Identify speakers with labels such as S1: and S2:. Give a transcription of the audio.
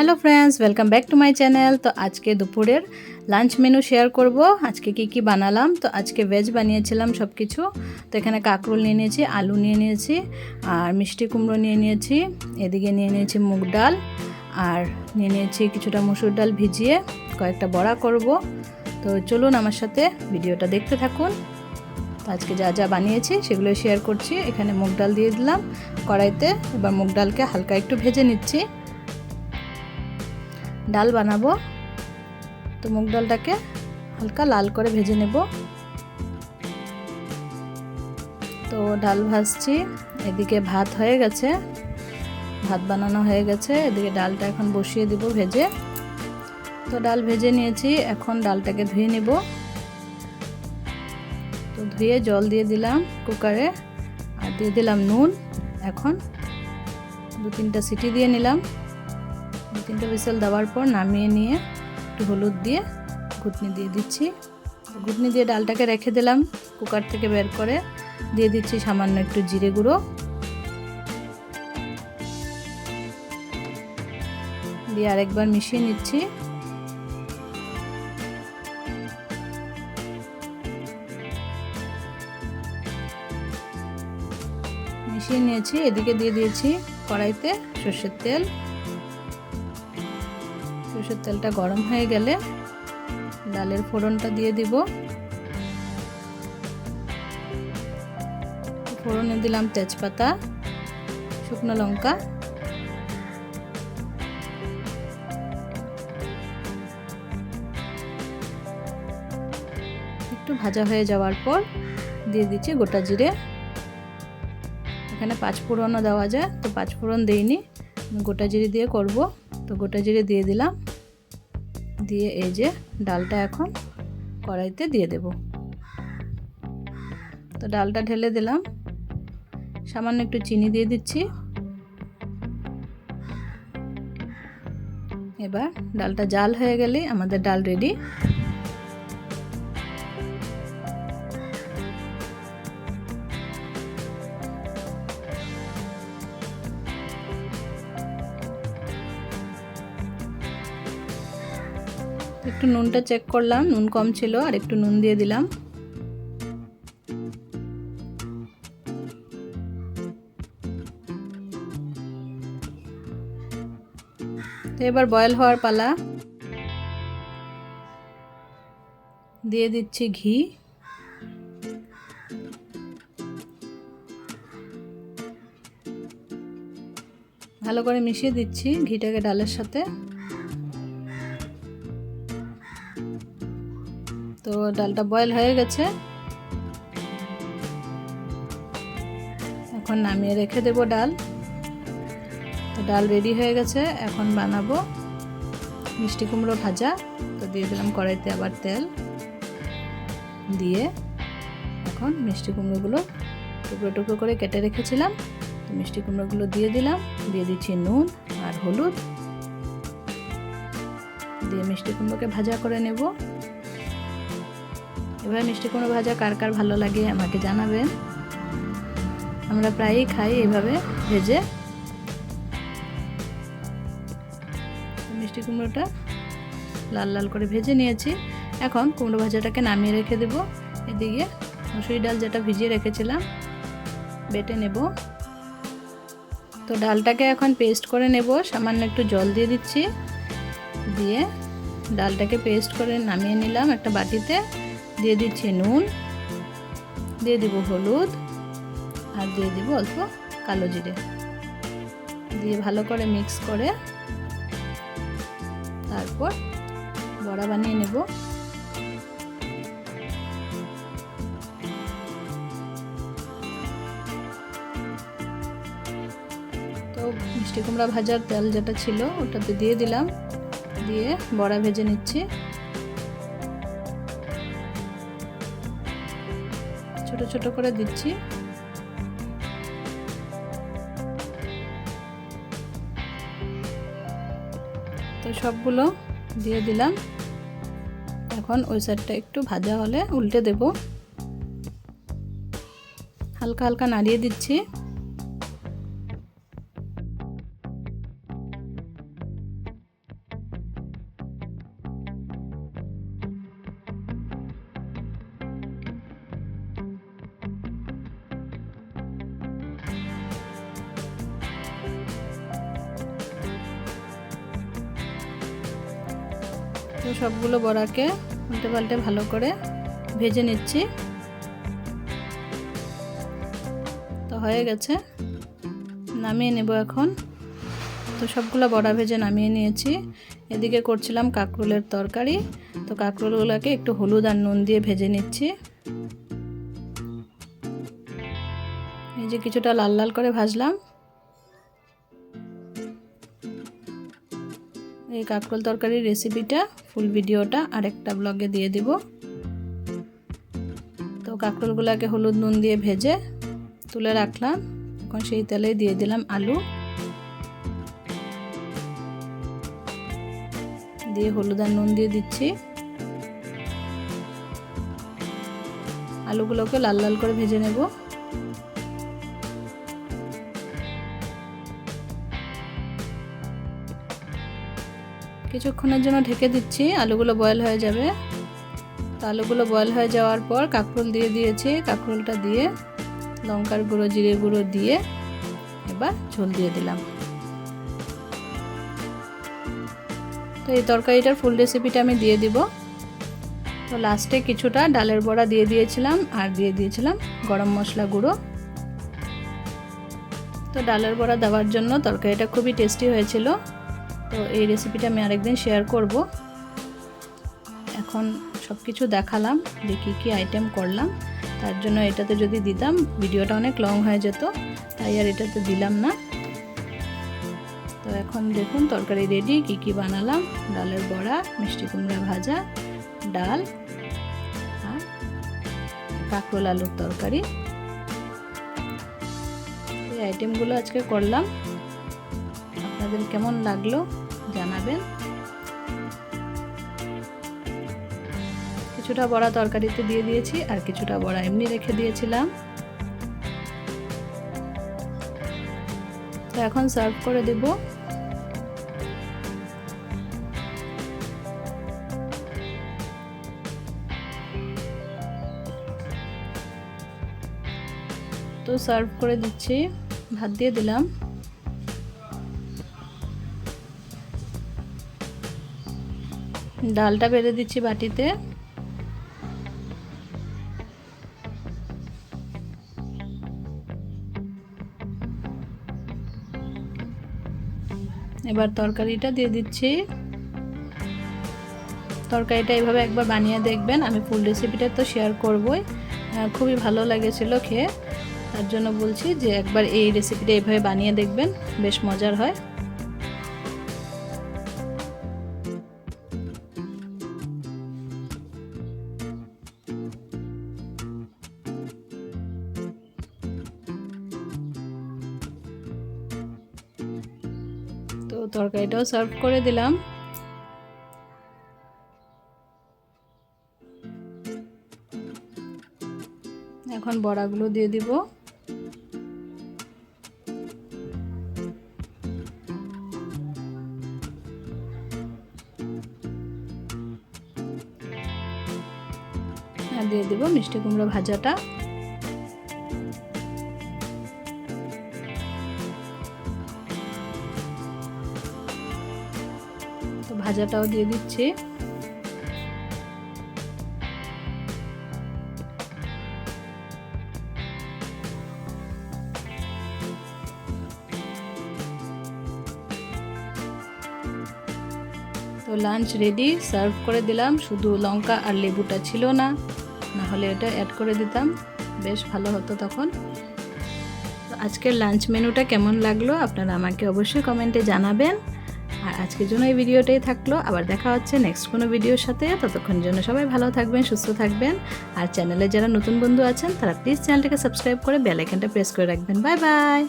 S1: Hello friends welcome back to my channel তো আজকে দুপুরের লাঞ্চ মেনু শেয়ার করব। আজকে কি কি বানালাম? তো আজকে ভেজ বানিয়েছিলাম সব কিছু তো এখানে কাঁকরোল নিয়ে নিয়েছি, আলু নিয়ে নিয়েছি, আর মিষ্টি কুমড়ো নিয়ে নিয়েছি, এদিকে নিয়ে নিয়েছি মুগ ডাল, আর নিয়ে নিয়েছি কিছুটা মুসুর ডাল ভিজিয়ে কয়েকটা বড়া করব। তো চলুন আমার সাথে ভিডিওটা দেখতে থাকুন। তো আজকে যা যা বানিয়েছি সেগুলো শেয়ার করছি। এখানে মুগ ডাল দিয়ে দিলাম কড়াইতে। এবার মুগ ডালকে হালকা একটু ভেজে নিচ্ছি। ডাল বানাবো। তো মুগ ডালটাকে হালকা লাল করে ভেজে নেব। তো ডাল ভাজছি, এদিকে ভাত হয়ে গেছে। ভাত বানানো হয়ে গেছে, এদিকে ডালটা এখন বসিয়ে দিব ভেজে। তো ডাল ভেজে নিয়েছি, এখন ডালটাকে ধুয়ে নেব। তো ধুয়ে জল দিয়ে দিলাম কুকারে, আর দিয়ে দিলাম নুন। এখন দু তিনটা সিটি দিয়ে নিলাম। দু তিনটে বিসেল দেওয়ার পর নামিয়ে নিয়ে একটু হলুদ দিয়ে ঘুটনি দিয়ে দিচ্ছি। ঘুটনি দিয়ে ডালটাকে রেখে দিলাম, কুকার থেকে বের করে দিয়ে দিচ্ছি সামান্য একটু জিরে গুঁড়ো। দিয়ে আরেকবার মিশিয়ে নিচ্ছি। মিশিয়ে নিয়েছি, এদিকে দিয়ে দিয়েছি কড়াইতে সর্ষের তেল। সর্ষের তেলটা গরম হয়ে গেলে ডালের ফোড়নটা দিয়ে দিব। ফোড়নে দিলাম তেজপাতা, শুকনো লঙ্কা। একটু ভাজা হয়ে যাওয়ার পর দিয়ে দিচ্ছি গোটা জিরে। এখানে পাঁচ ফোড়নও দেওয়া যায়, তো পাঁচ ফোড়ন দিইনি। গোটা জিরে দিয়ে করব, তো গোটা জিরে দিয়ে দিলাম। দিয়ে এই যে ডালটা এখন কড়াইতে দিয়ে দেব। তো ডালটা ঢেলে দিলাম। সামান্য একটু চিনি দিয়ে দিচ্ছি। এবার ডালটা জাল হয়ে গেলে আমাদের ডাল রেডি একটু নুনটা চেক করলাম, নুন কম ছিল আর একটু নুন দিয়ে দিলাম। তো এবার বয়েল হওয়ার পালা। দিয়ে দিচ্ছি ঘি। ভালো করে মিশিয়ে দিচ্ছি ঘিটাকে ডালের সাথে। তো ডালটা বয়েল হয়ে গেছে। এখন নামিয়ে রেখে দেব ডাল। তো ডাল রেডি হয়ে গেছে, এখন বানাবো মিষ্টি কুমড়ো ভাজা। তো দিয়ে দিলাম কড়াইতে আবার তেল দিয়ে এখন মিষ্টি কুমড়োগুলো টুকরো টুকরো করে কেটে রেখেছিলাম। তো মিষ্টি কুমড়োগুলো দিয়ে দিলাম, দিয়ে দিচ্ছি নুন আর হলুদ। দিয়ে মিষ্টি কুমড়োকে ভাজা করে নেব। এবার মিষ্টি কুমড়ো ভাজা কার কার ভালো লাগে আমাকে জানাবেন। আমরা প্রায়ই খাই এভাবে ভেজে। মিষ্টি কুমড়োটা লাল লাল করে ভেজে নিয়েছি। এখন কুমড়ো ভাজাটাকে নামিয়ে রেখে দেব। এদিকে মুসুরি ডাল যেটা ভিজিয়ে রেখেছিলাম, বেটে নেব। তো ডালটাকে এখন পেস্ট করে নেব। সামান্য একটু জল দিয়ে দিচ্ছি। দিয়ে ডালটাকে পেস্ট করে নামিয়ে নিলাম একটা বাটিতে। দিয়ে দিচ্ছি নুন, দিয়ে দিব হলুদ আর দিয়ে দিব অল্প কালো জিরে। দিয়ে ভালো করে মিক্স করে তারপর বড়া বানিয়ে নেব। তো মিষ্টি কুমড়া ভাজার তেল যেটা ছিল ওটাতে দিয়ে দিলাম। দিয়ে বড়া ভেজে নিচ্ছি। ছোট ছোট করে দিচ্ছি। তো সবগুলো দিয়ে দিলাম। এখন ওই সাইডটা একটু ভাজা হলে উল্টে দেব। হালকা হালকা নাড়িয়ে দিচ্ছি। তো সবগুলো বড়াকে উল্টে পাল্টে ভালো করে ভেজে নিচ্ছি। তো হয়ে গেছে। নামিয়ে নেব এখন। তো সবগুলো বড়া ভেজে নামিয়ে নিয়েছি। এদিকে করছিলাম কাঁকরোলের তরকারি। তো কাঁকরোলগুলোকে একটু হলুদ আর নুন দিয়ে ভেজে নিচ্ছি। এই যে কিছুটা লাল লাল করে ভাজলাম। এই কাঁকরোল তরকারির রেসিপিটা ফুল ভিডিওটা আরেকটা ব্লগে দিয়ে দিব। তো কাঁকরোলগুলোকে হলুদ নুন দিয়ে ভেজে তুলে রাখলাম। এখন সেই তেলে দিয়ে দিলাম আলু। দিয়ে হলুদ আর নুন দিয়ে দিচ্ছি। আলুগুলোকে লাল লাল করে ভেজে নেব। কিছুক্ষণের জন্য ঢেকে দিচ্ছি, আলুগুলো বয়েল হয়ে যাবে। তো আলুগুলো বয়েল হয়ে যাওয়ার পর কাঁকরোল দিয়ে দিয়েছি, কাঁকরোলটা দিয়ে লঙ্কার গুঁড়ো, জিরে গুঁড়ো দিয়ে এবার ঝোল দিয়ে দিলাম। তো এই তরকারিটার ফুল রেসিপিটা আমি দিয়ে দিব। তো লাস্টে কিছুটা ডালের বড়া দিয়ে দিয়েছিলাম আর দিয়ে দিয়েছিলাম গরম মশলা গুঁড়ো। তো ডালের বড়া দেওয়ার জন্য তরকারিটা খুবই টেস্টি হয়েছিল। তো এই রেসিপিটা আমি আরেকদিন শেয়ার করব। এখন সব কিছু দেখালাম যে কী কী আইটেম করলাম। তার জন্য এটাতে যদি দিতাম, ভিডিওটা অনেক লং হয়ে যেত, তাই আর এটাতে দিলাম না। তো এখন দেখুন তরকারি রেডি কি কি বানালাম। ডালের বড়া, মিষ্টি কুমড়া ভাজা, ডাল আর কাঁকরোল আলুর তরকারি। এই আইটেমগুলো আজকে করলাম। আপনাদের কেমন লাগল? জানাবেন। কিছুটা বড়া তরকারিতে দিয়ে দিয়েছি, আর কিছুটা বড়া এমনি রেখে দিয়েছিলাম। তো এখন সার্ভ করে দেব। তো সার্ভ করে দিচ্ছি। ভাত দিয়ে দিলাম। ডালটা বেড়ে দিচ্ছি বাটিতে। এবার তরকারিটা দিয়ে দিচ্ছি। তরকারিটা এইভাবে একবার বানিয়ে দেখবেন, আমি ফুল রেসিপিটা তো শেয়ার করবই। খুবই ভালো লাগেছিল খেয়ে। তার জন্য বলছি যে একবার এই রেসিপিটা এইভাবে বানিয়ে দেখবেন, বেশ মজার হয়। তরকারিটাও সার্ভ করে দিলাম। এখন বড়াগুলো দিয়ে দিব। দিয়ে দিব মিষ্টি কুমড়ো ভাজাটা। ভাজাটাও দিয়ে দিচ্ছি। তো লাঞ্চ রেডি সার্ভ করে দিলাম। শুধু লঙ্কা আর লেবুটা ছিল না না হলে এটা অ্যাড করে দিতাম। বেশ ভালো হতো তখন। আজকের লাঞ্চ মেনুটা কেমন লাগল? আপনারা আমাকে অবশ্যই কমেন্টে জানাবেন। আর আজকের জন্য এই ভিডিওটাই থাকল। আবার দেখা হচ্ছে নেক্সট কোনো ভিডিওর সাথে। ততক্ষণ জন্য সবাই ভালো থাকবেন, সুস্থ থাকবেন। আর চ্যানেলে যারা নতুন বন্ধু আছেন, তারা প্লিজ চ্যানেলটাকে সাবস্ক্রাইব করে বেল প্রেস করে রাখবেন। Bye bye